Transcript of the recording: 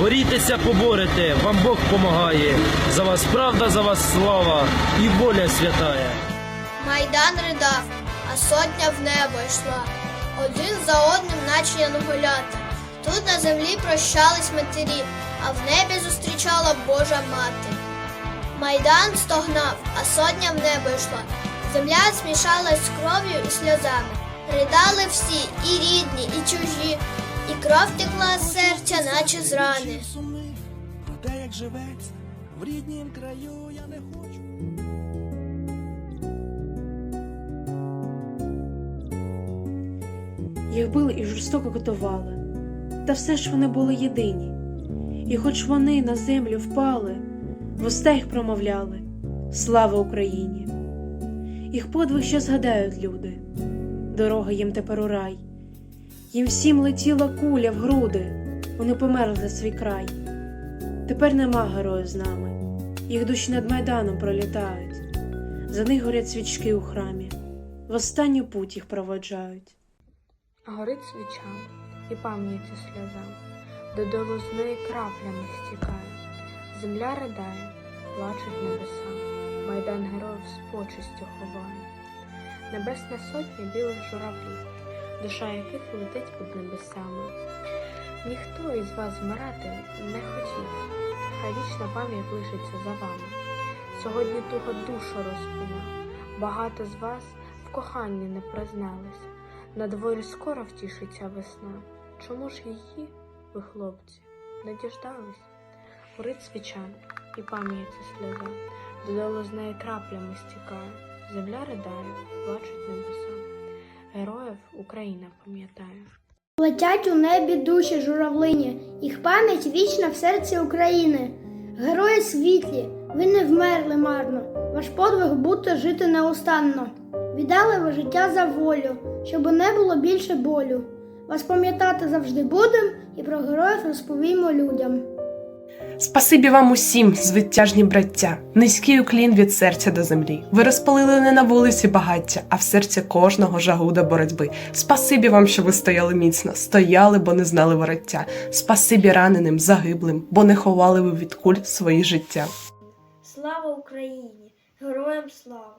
Борітеся, поборете, вам Бог помагає. За вас правда, за вас слава і воля святая. Майдан ридав, а сотня в небо йшла. Один за одним, наче янголята. Тут на землі прощались матері, а в небі зустрічала Божа мати. Майдан стогнав, а сотня в небо йшла. Земля змішалась з кров'ю і сльозами. Ридали всі, і рідні, і чужі, кров текла з серця, наче з рани. про те, як живеться в ріднім краю я не хочу. Їх били і жорстоко катували, та все ж вони були єдині. І хоч вони на землю впали, вуста їх промовляли Слава Україні! Їх подвиг ще згадають люди, дорога їм тепер у рай. Їм всім летіла куля в груди, вони померли за свій край. Тепер нема героїв з нами, їх душі над майданом пролітають, за них горять свічки у храмі, в останню путь їх проводжають. Горить свіча і пам'яті сльоза, додолу з неї краплями стікає. Земля ридає, плачуть небеса, майдан героїв з почестю ховає. Небесна сотня білих журавлів, душа яких летить під небесами. Ніхто із вас вмирати не хотів, хай вічна пам'ять лишиться за вами. Сьогодні туго душу розпина, багато з вас в коханні не признались. На дворі скоро втішиться весна. Чому ж її, ви, хлопці, не діждались? Горить свіча і пам'яті сльоза, додолу з неї краплями стікає. Земля ридає, плачуть небеса. Героїв Україна пам'ятає. Летять у небі душі журавлині, їх пам'ять вічна в серці України. Герої світлі, ви не вмерли марно, ваш подвиг бути жити неустанно. Віддали ви життя за волю, щоб не було більше болю. Вас пам'ятати завжди будем і про героїв розповімо людям. Спасибі вам усім, звитяжні браття, низький уклін від серця до землі. Ви розпалили не на вулиці багаття, а в серці кожного жагу до боротьби. Спасибі вам, що ви стояли міцно, стояли, бо не знали вороття. Спасибі раненим, загиблим, бо не ховали ви від куль свої життя. Слава Україні! Героям слава!